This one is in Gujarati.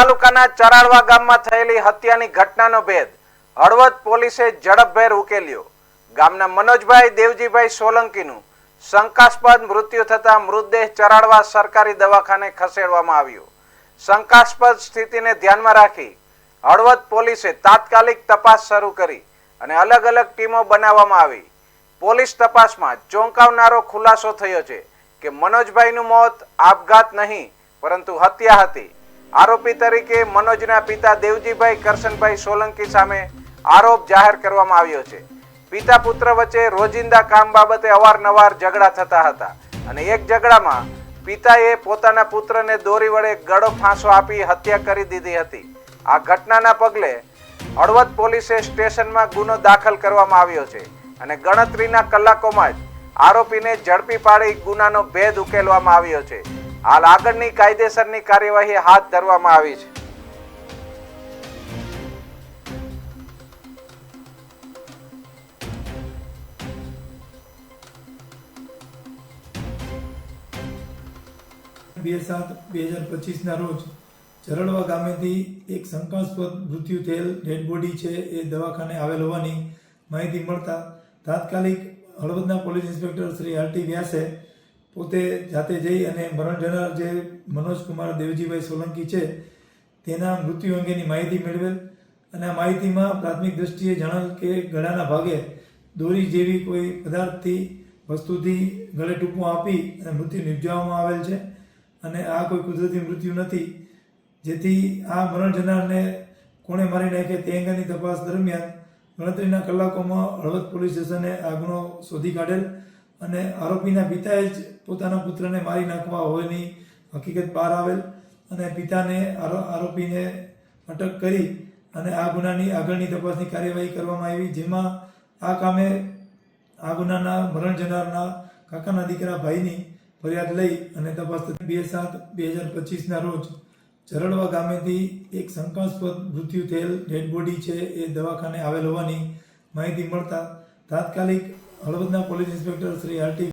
તાલુકાના ચરાડવા ગામમાં થયેલી હત્યાની ઘટનાનો ભેદ હળવદ પોલીસે ઝડપભેર ઉકેલ્યો. ગામના મનોજભાઈ, દેવજીભાઈ સોલંકીનું શંકાસ્પદ મૃત્યુ થતા મૃતદેહ ચરાડવા સરકારી દવાખાને ખસેડવામાં આવ્યો. શંકાસ્પદ સ્થિતિને ધ્યાનમાં રાખી હળવદ પોલીસે તાત્કાલિક તપાસ શરૂ કરી અને અલગ અલગ ટીમો બનાવવામાં આવી. પોલીસ તપાસમાં ચોંકાવનારો ખુલાસો થયો છે કે મનોજભાઈનું મોત આપઘાત નહીં, પરંતુ હત્યા હતી. આરોપી તરીકે મનોજના પિતા દેવજીભાઈ કરશનભાઈ સોલંકી સામે આરોપ જાહેર કરવામાં આવ્યો છે. પિતા પુત્ર વચ્ચે રોજિંદા કામ બાબતે અવારનવાર ઝઘડા થતા હતા અને એક ઝઘડામાં પિતાએ પોતાના પુત્રને દોરી વડે ગળો ફાંસો આપી હત્યા કરી દીધી હતી. આ ઘટનાના પગલે હળવદ પોલીસે સ્ટેશનમાં ગુનો દાખલ કરવામાં આવ્યો છે અને ગણતરીના કલાકોમાં જ આરોપીને ઝડપી પાડી ગુનાનો ભેદ ઉકેલવામાં આવ્યો છે. હાલ આગળની કાયદેસરની કાર્યવાહી હાથ ધરવામાં આવી છે. બે સાત બે હજાર પચીસના રોજ ચરણવા ગામેથી એક શંકાસ્પદ મૃત્યુ થયેલ ડેડ બોડી છે એ દવાખાને આવેલ હોવાની માહિતી મળતા તાત્કાલિક હળવદના police inspector Shri R T વ્યાસે પોતે જાતે જઈ અને મરણ જનાર જે મનોજકુમાર દેવજીભાઈ સોલંકી છે, તેના મૃત્યુ અંગેની માહિતી મેળવેલ અને આ માહિતીમાં પ્રાથમિક દ્રષ્ટિએ જણાવેલ કે ગળાના ભાગે દોરી જેવી કોઈ પદાર્થથી, વસ્તુથી ગળે ટૂંકું આપી અને મૃત્યુ નિપજાવવામાં આવેલ છે અને આ કોઈ કુદરતી મૃત્યુ નથી. જેથી આ મરણ જનારને કોણે મારી નાખે તે અંગેની તપાસ દરમિયાન ગણતરીના કલાકોમાં હળવદ પોલીસ સ્ટેશને આ ગુનો શોધી કાઢેલ અને આરોપીના પિતાએ જ પોતાના પુત્રને મારી નાખવા હોવાની હકીકત બહાર આવેલ અને પિતાને આરો- આરોપીને અટક કરી અને આ ગુનાની આગળની તપાસની કાર્યવાહી કરવામાં આવી, જેમાં આ કામે આ ગુનાના મરણ જનારના કાકાના દીકરા ભાઈની ફરિયાદ લઈ અને તપાસ. બે સાત બે હજાર પચીસના રોજ ચરડવા ગામેથી એક શંકાસ્પદ મૃત્યુ થયેલ ડેડ બોડી છે એ દવાખાને આવેલ હોવાની માહિતી મળતા તાત્કાલિક હળવદના police inspector Shri R T